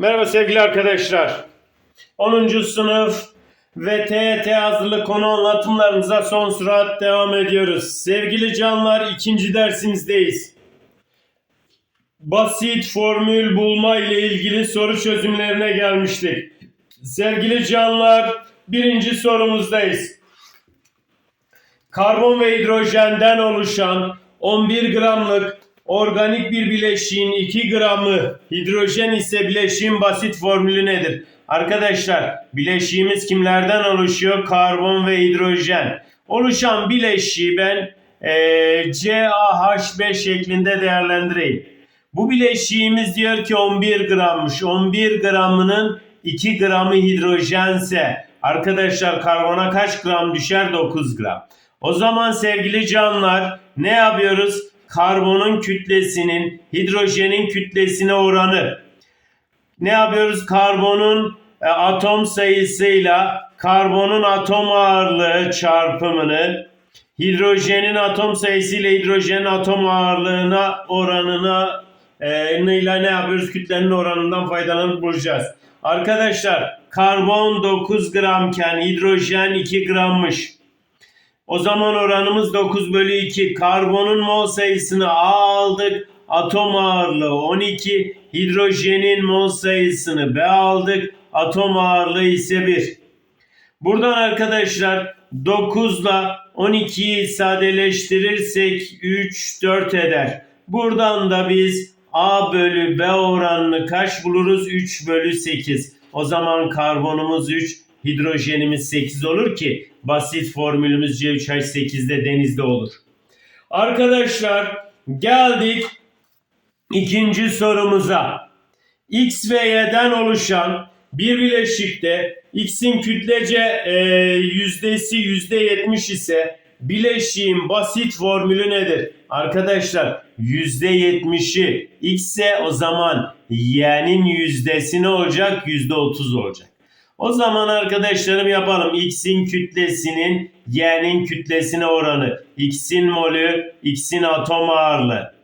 Merhaba sevgili arkadaşlar. 10. sınıf ve TET hazırlık konu anlatımlarımıza son sürat devam ediyoruz. Sevgili canlar ikinci dersimizdeyiz. Basit formül bulma ile ilgili soru çözümlerine gelmiştik. Sevgili canlar birinci sorumuzdayız. Karbon ve hidrojenden oluşan 11 gramlık organik bir bileşiğin 2 gramı hidrojen ise bileşiğin basit formülü nedir? Arkadaşlar bileşiğimiz kimlerden oluşuyor? Karbon ve hidrojen. Oluşan bileşiği ben eee CaH5 şeklinde değerlendireyim. Bu bileşiğimiz diyor ki 11 grammış. 11 gramının 2 gramı hidrojense arkadaşlar karbona kaç gram düşer? 9 gram. O zaman sevgili canlar ne yapıyoruz? Karbonun kütlesinin hidrojenin kütlesine oranı. Ne yapıyoruz? Karbonun e, atom sayısıyla karbonun atom ağırlığı çarpımını hidrojenin atom sayısı ile hidrojenin atom ağırlığına oranına e, ile ne yapıyoruz? Kütlenin oranından faydalanıp bulacağız. Arkadaşlar karbon 9 gramken hidrojen 2 grammış. O zaman oranımız 9 bölü 2. Karbonun mol sayısını A aldık. Atom ağırlığı 12. Hidrojenin mol sayısını B aldık. Atom ağırlığı ise 1. Buradan arkadaşlar 9 ile 12'yi sadeleştirirsek 3, 4 eder. Buradan da biz A bölü B oranını kaç buluruz? 3 bölü 8. O zaman karbonumuz 3, hidrojenimiz 8 olur ki basit formülümüz C3H8'de denizde olur. Arkadaşlar geldik ikinci sorumuza. X ve Y'den oluşan bir bileşikte X'in kütlece e, yüzdesi %70 ise bileşiğin basit formülü nedir? Arkadaşlar %70'i X ise o zaman Y'nin yüzdesi ne olacak? %30 olacak. O zaman arkadaşlarım yapalım. X'in kütlesinin Y'nin kütlesine oranı. X'in molü, X'in atom ağırlığı.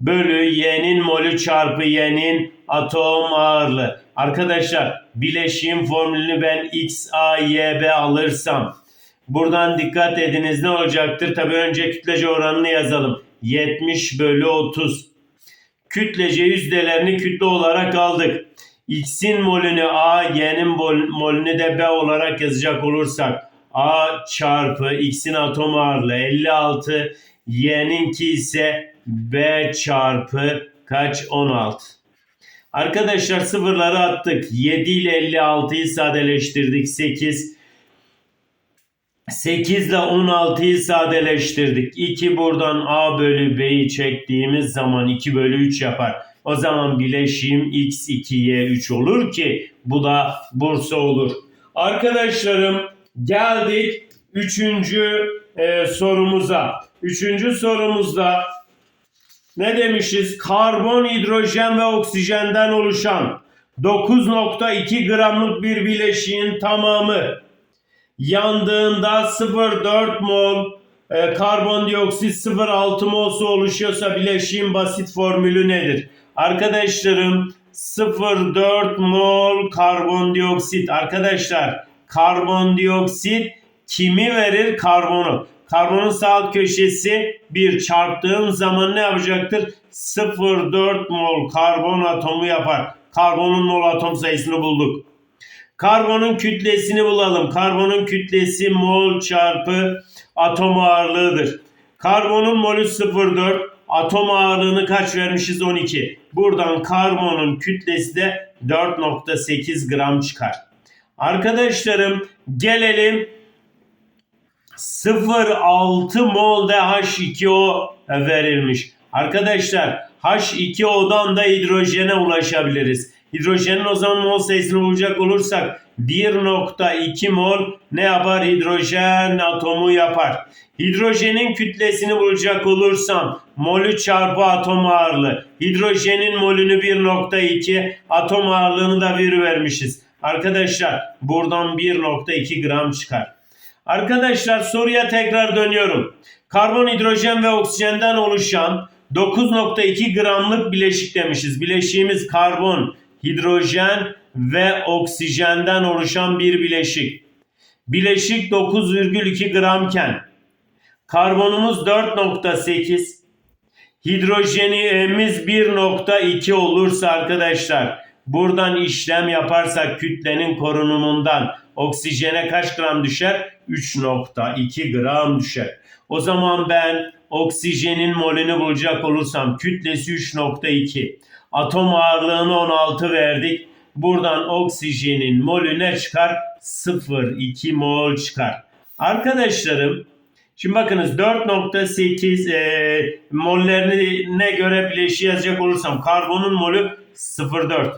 Bölü Y'nin molü çarpı Y'nin atom ağırlığı. Arkadaşlar bileşiğin formülünü ben X, A, Y, B alırsam buradan dikkat ediniz ne olacaktır? Tabi önce kütlece oranını yazalım. 70 bölü 30. Kütlece yüzdelerini kütle olarak aldık. X'in molünü A, Y'nin molünü de B olarak yazacak olursak A çarpı X'in atom ağırlığı 56, Y'ninki ise B çarpı kaç 16. Arkadaşlar sıfırları attık. 7 ile 56'yı sadeleştirdik 8. 8 ile 16'yı sadeleştirdik. 2 buradan A bölü B'yi çektiğimiz zaman 2 bölü 3 yapar. O zaman bileşiğim x2y3 olur ki bu da Bursa olur. Arkadaşlarım geldik 3. E, sorumuza. 3. sorumuzda ne demişiz? Karbon, hidrojen ve oksijenden oluşan 9.2 gramlık bir bileşiğin tamamı yandığında 0.4 mol e, karbondioksit 0.6 mol su oluşuyorsa bileşiğin basit formülü nedir? Arkadaşlarım 0.4 mol karbondioksit. Arkadaşlar karbondioksit kimi verir? Karbonu. Karbonun sağ köşesi 1 çarptığım zaman ne yapacaktır? 0.4 mol karbon atomu yapar. Karbonun mol atom sayısını bulduk. Karbonun kütlesini bulalım. Karbonun kütlesi mol çarpı atom ağırlığıdır. Karbonun molü 0.4, atom ağırlığını kaç vermişiz? 12. Buradan karbonun kütlesi de 4.8 gram çıkar. Arkadaşlarım gelelim 0.6 mol de H2O verilmiş. Arkadaşlar H2O'dan da hidrojene ulaşabiliriz. Hidrojenin o zaman mol sayısını bulacak olursak 1.2 mol ne yapar? Hidrojen atomu yapar. Hidrojenin kütlesini bulacak olursam molü çarpı atom ağırlığı. Hidrojenin molünü 1.2 atom ağırlığını da 1 vermişiz. Arkadaşlar buradan 1.2 gram çıkar. Arkadaşlar soruya tekrar dönüyorum. Karbon, hidrojen ve oksijenden oluşan 9.2 gramlık bileşik demişiz. Bileşiğimiz karbon, hidrojen ve oksijenden oluşan bir bileşik. Bileşik 9,2 gramken karbonumuz 4,8 hidrojenimiz 1,2 olursa arkadaşlar buradan işlem yaparsak kütlenin korunumundan oksijene kaç gram düşer? 3,2 gram düşer. O zaman ben oksijenin molünü bulacak olursam kütlesi 3,2. Atom ağırlığını 16 verdik. Buradan oksijenin molü ne çıkar? 0,2 mol çıkar. Arkadaşlarım şimdi bakınız 4.8 e, mollerine göre bileşiği yazacak olursam karbonun molü 0,4.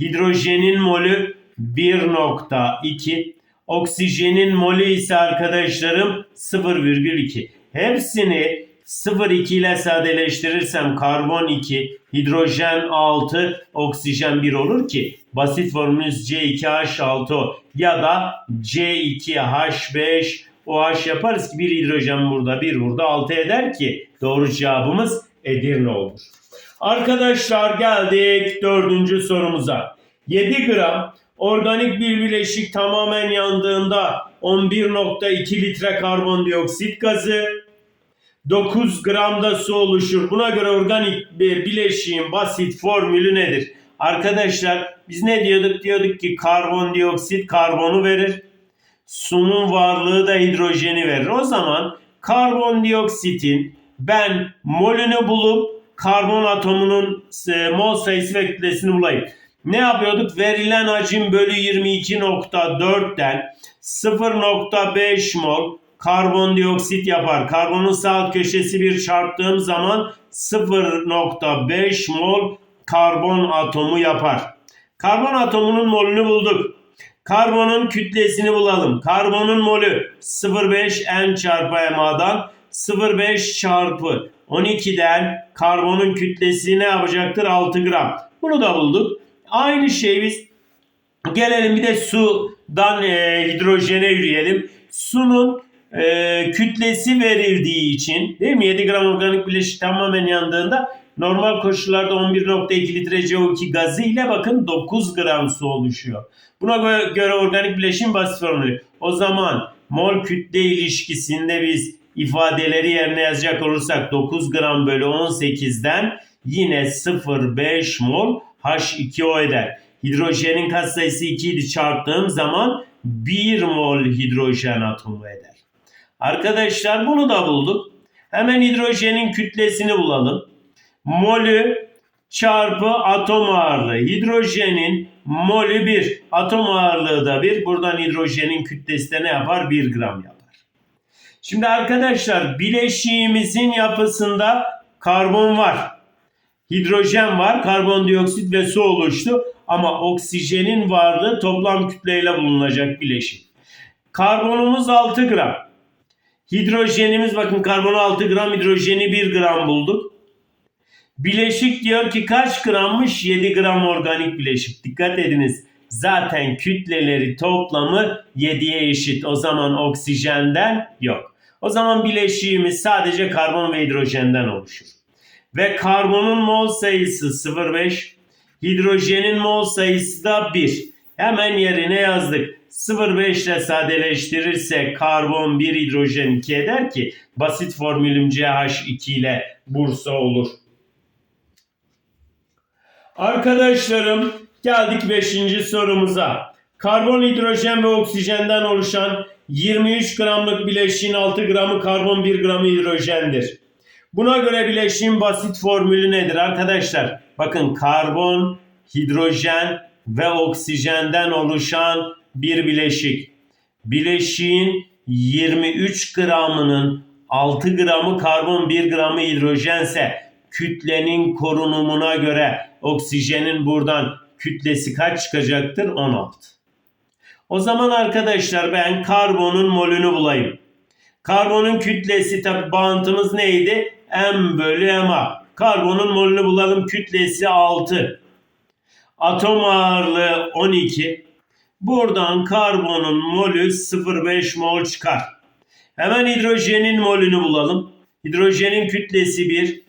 Hidrojenin molü 1.2. Oksijenin molü ise arkadaşlarım 0,2. Hepsini 0,2 ile sadeleştirirsem karbon 2, hidrojen 6, oksijen 1 olur ki basit formülümüz C2H6O ya da C2H5 OH yaparız ki bir hidrojen burada bir burada 6 eder ki doğru cevabımız Edirne olur. Arkadaşlar geldik dördüncü sorumuza. 7 gram organik bir bileşik tamamen yandığında 11.2 litre karbondioksit gazı 9 gramda su oluşur. Buna göre organik bir bileşiğin basit formülü nedir? Arkadaşlar biz ne diyorduk? Diyorduk ki karbondioksit karbonu verir. Sunun varlığı da hidrojeni verir. O zaman karbondioksitin ben molünü bulup karbon atomunun e, mol sayısı ve kütlesini bulayım. Ne yapıyorduk? Verilen hacim bölü 22.4'ten 0.5 mol karbondioksit yapar. Karbonun sağ köşesi bir çarptığım zaman 0.5 mol karbon atomu yapar. Karbon atomunun molünü bulduk. Karbonun kütlesini bulalım. Karbonun molü 0,5 N çarpı MA'dan 0,5 çarpı 12'den karbonun kütlesi ne yapacaktır? 6 gram. Bunu da bulduk. Aynı şey biz gelelim bir de sudan e, hidrojene yürüyelim. Sunun e, kütlesi verildiği için değil mi? 7 gram organik bileşik tamamen yandığında normal koşullarda 11.2 litre CO2 gazı ile bakın 9 gram su oluşuyor. Buna göre, organik bileşim basit formülü. O zaman mol kütle ilişkisinde biz ifadeleri yerine yazacak olursak 9 gram bölü 18'den yine 0,5 mol H2O eder. Hidrojenin katsayısı 2 idi çarptığım zaman 1 mol hidrojen atomu eder. Arkadaşlar bunu da bulduk. Hemen hidrojenin kütlesini bulalım. Molü çarpı atom ağırlığı. Hidrojenin molü 1. Atom ağırlığı da 1. Buradan hidrojenin kütlesi de ne yapar? 1 gram yapar. Şimdi arkadaşlar bileşiğimizin yapısında karbon var. Hidrojen var, karbondioksit ve su oluştu. Ama oksijenin varlığı toplam kütleyle bulunacak bileşik. Karbonumuz 6 gram. Hidrojenimiz bakın karbonu 6 gram, hidrojeni 1 gram bulduk. Bileşik diyor ki kaç grammış? 7 gram organik bileşik. Dikkat ediniz. Zaten kütleleri toplamı 7'ye eşit. O zaman oksijenden yok. O zaman bileşiğimiz sadece karbon ve hidrojenden oluşur. Ve karbonun mol sayısı 0,5, hidrojenin mol sayısı da 1. Hemen yerine yazdık. 0,5 ile sadeleştirirsek karbon 1 hidrojen 2 eder ki basit formülüm CH2 ile Bursa olur. Arkadaşlarım geldik 5. sorumuza. Karbon, hidrojen ve oksijenden oluşan 23 gramlık bileşiğin 6 gramı karbon 1 gramı hidrojendir. Buna göre bileşiğin basit formülü nedir arkadaşlar? Bakın karbon, hidrojen ve oksijenden oluşan bir bileşik. Bileşiğin 23 gramının 6 gramı karbon 1 gramı hidrojense kütlenin korunumuna göre oksijenin buradan kütlesi kaç çıkacaktır? 16. O zaman arkadaşlar ben karbonun molünü bulayım. Karbonun kütlesi tabi bağıntımız neydi? M bölü MA. Karbonun molünü bulalım. Kütlesi 6. Atom ağırlığı 12. Buradan karbonun molü 0,5 mol çıkar. Hemen hidrojenin molünü bulalım. Hidrojenin kütlesi 1.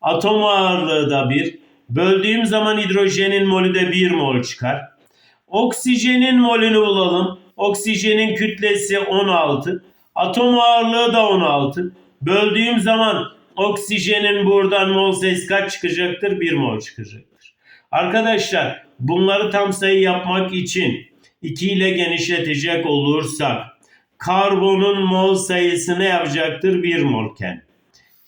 Atom ağırlığı da 1. Böldüğüm zaman hidrojenin molü de 1 mol çıkar. Oksijenin molünü bulalım. Oksijenin kütlesi 16. Atom ağırlığı da 16. Böldüğüm zaman oksijenin buradan mol sayısı kaç çıkacaktır? 1 mol çıkacaktır. Arkadaşlar bunları tam sayı yapmak için 2 ile genişletecek olursak karbonun mol sayısı ne yapacaktır? 1 molken.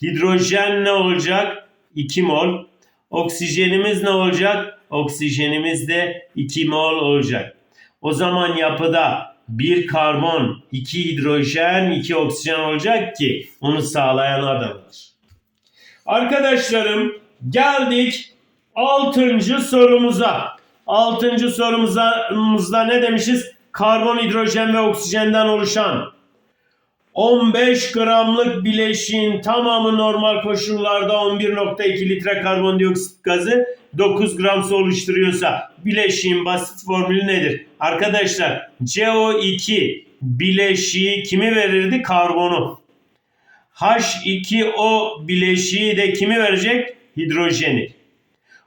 Hidrojen ne olacak? 2 mol. Oksijenimiz ne olacak? Oksijenimiz de 2 mol olacak. O zaman yapıda bir karbon, iki hidrojen, iki oksijen olacak ki onu sağlayan adamdır. Arkadaşlarım geldik 6. sorumuza. 6. sorumuzda ne demişiz? Karbon, hidrojen ve oksijenden oluşan 15 gramlık bileşiğin tamamı normal koşullarda 11.2 litre karbondioksit gazı 9 gram su oluşturuyorsa bileşiğin basit formülü nedir? Arkadaşlar CO2 bileşiği kimi verirdi? Karbonu. H2O bileşiği de kimi verecek? Hidrojeni.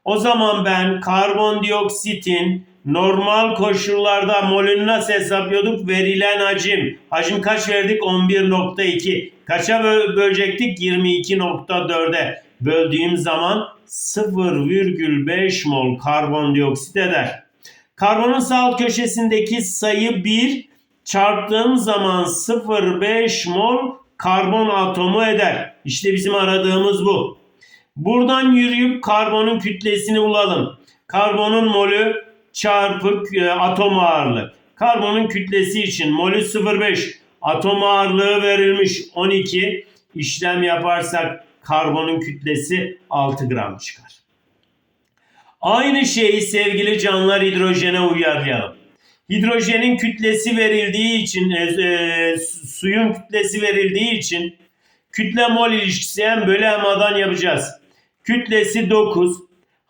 O zaman ben karbondioksitin normal koşullarda molünü nasıl hesaplıyorduk? Verilen hacim. Hacim kaç verdik? 11.2. Kaça bö- bölecektik? 22.4'e. Böldüğüm zaman 0,5 mol karbondioksit eder. Karbonun sağ alt köşesindeki sayı 1 çarptığım zaman 0,5 mol karbon atomu eder. İşte bizim aradığımız bu. Buradan yürüyüp karbonun kütlesini bulalım. Karbonun molü çarpı e, atom ağırlığı. Karbonun kütlesi için molü 0,5. Atom ağırlığı verilmiş 12. İşlem yaparsak karbonun kütlesi 6 gram çıkar. Aynı şeyi sevgili canlılar hidrojene uyarlayalım. Hidrojenin kütlesi verildiği için, e, e, suyun kütlesi verildiği için kütle mol ilişkisi hem bölü hem yapacağız. Kütlesi 9.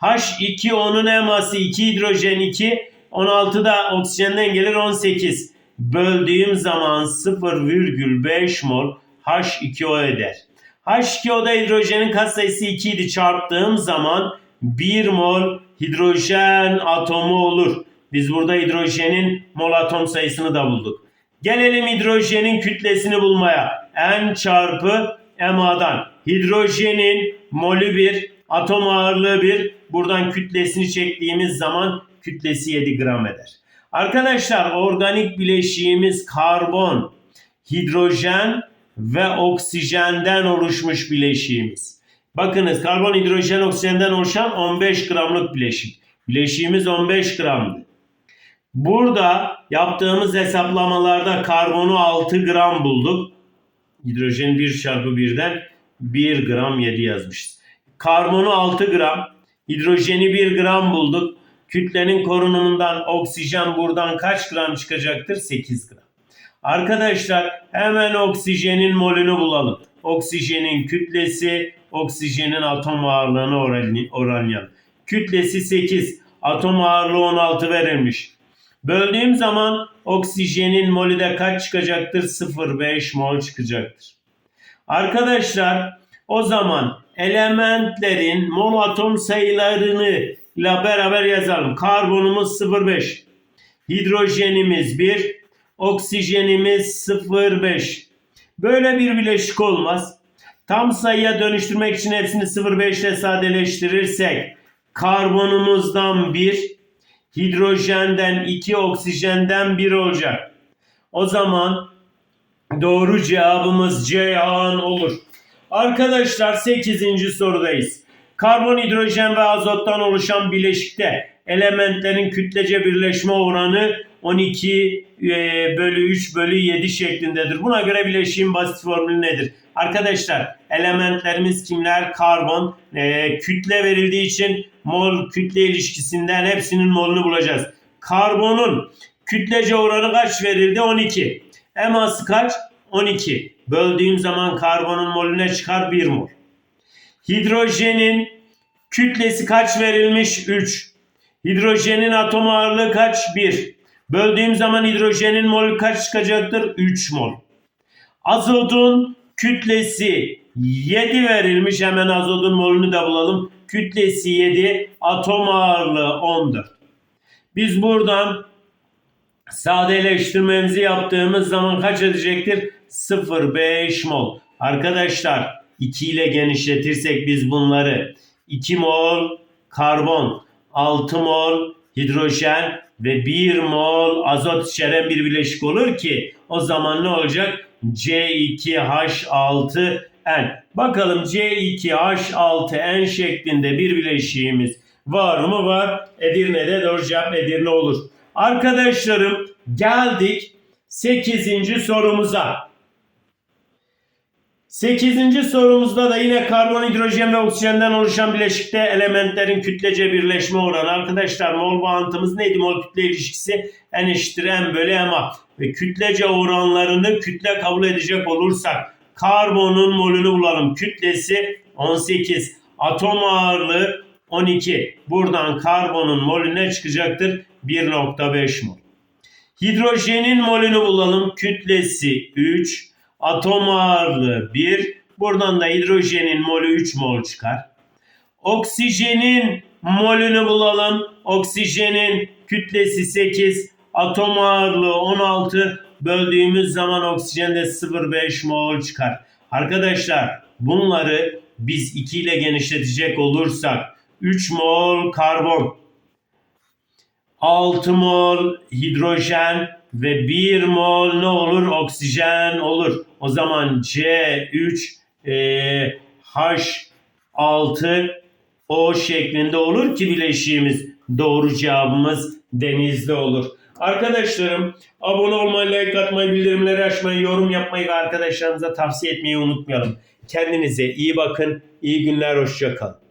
H2 onun eması 2 hidrojen 2. 16 da oksijenden gelir 18. Böldüğüm zaman 0,5 mol H2O eder. H2O'da hidrojenin katsayısı 2 idi çarptığım zaman 1 mol hidrojen atomu olur. Biz burada hidrojenin mol atom sayısını da bulduk. Gelelim hidrojenin kütlesini bulmaya. N çarpı MA'dan. Hidrojenin molü 1, atom ağırlığı 1. Buradan kütlesini çektiğimiz zaman kütlesi 7 gram eder. Arkadaşlar organik bileşiğimiz karbon, hidrojen ve oksijenden oluşmuş bileşiğimiz. Bakınız karbon, hidrojen, oksijenden oluşan 15 gramlık bileşik. Bileşiğimiz 15 gramdı. Burada yaptığımız hesaplamalarda karbonu 6 gram bulduk. Hidrojen 1 çarpı 1'den 1 gram 7 yazmışız. Karbonu 6 gram, hidrojeni 1 gram bulduk. Kütlenin korunumundan oksijen buradan kaç gram çıkacaktır? 8 gram. Arkadaşlar hemen oksijenin molünü bulalım. Oksijenin kütlesi, oksijenin atom ağırlığını oran- oranlayalım. Kütlesi 8, atom ağırlığı 16 verilmiş. Böldüğüm zaman oksijenin molü de kaç çıkacaktır? 0,5 mol çıkacaktır. Arkadaşlar o zaman elementlerin mol atom sayılarını ile beraber yazalım. Karbonumuz 0,5. Hidrojenimiz 1. Oksijenimiz 0,5. Böyle bir bileşik olmaz. Tam sayıya dönüştürmek için hepsini 0,5 ile sadeleştirirsek karbonumuzdan 1, hidrojenden 2, oksijenden 1 olacak. O zaman doğru cevabımız Ceyhan olur. Arkadaşlar 8. sorudayız. Karbon, hidrojen ve azottan oluşan bileşikte elementlerin kütlece birleşme oranı 12 e, bölü 3 bölü 7 şeklindedir. Buna göre bileşiğin basit formülü nedir? Arkadaşlar elementlerimiz kimler? Karbon. E, kütle verildiği için mol kütle ilişkisinden hepsinin molunu bulacağız. Karbonun kütlece oranı kaç verildi? 12. Eması kaç? 12. Böldüğüm zaman karbonun molüne çıkar 1 mol. Hidrojenin kütlesi kaç verilmiş? 3. Hidrojenin atom ağırlığı kaç? 1. Böldüğüm zaman hidrojenin molü kaç çıkacaktır? 3 mol. Azotun kütlesi 7 verilmiş. Hemen azotun molünü de bulalım. kütlesi 7, atom ağırlığı 14. Biz buradan sadeleştirmemizi yaptığımız zaman kaç edecektir? 0,5 mol. Arkadaşlar 2 ile genişletirsek biz bunları 2 mol karbon, 6 mol hidrojen ve 1 mol azot içeren bir bileşik olur ki o zaman ne olacak? C2H6N. Bakalım C2H6N şeklinde bir bileşiğimiz var mı? Var. Edirne'de doğru cevap Edirne olur. Arkadaşlarım geldik 8. sorumuza. 8. sorumuzda da yine karbon, hidrojen ve oksijenden oluşan bileşikte elementlerin kütlece birleşme oranı. Arkadaşlar mol bağıntımız neydi? Mol kütle ilişkisi n eşittir m bölü ma. Ve kütlece oranlarını kütle kabul edecek olursak karbonun molünü bulalım. Kütlesi 18. Atom ağırlığı 12. Buradan karbonun molü ne çıkacaktır? 1.5 mol. Hidrojenin molünü bulalım. Kütlesi 3. Atom ağırlığı 1. Buradan da hidrojenin molü 3 mol çıkar. Oksijenin molünü bulalım. Oksijenin kütlesi 8. Atom ağırlığı 16. Böldüğümüz zaman oksijende 0,5 mol çıkar. Arkadaşlar bunları biz 2 ile genişletecek olursak 3 mol karbon, 6 mol hidrojen ve 1 mol ne olur? Oksijen olur. O zaman C3 e, H6 O şeklinde olur ki bileşiğimiz. Doğru cevabımız denizde olur. Arkadaşlarım abone olmayı, like atmayı, bildirimleri açmayı, yorum yapmayı ve arkadaşlarınıza tavsiye etmeyi unutmayalım. Kendinize iyi bakın. İyi günler, hoşça kalın.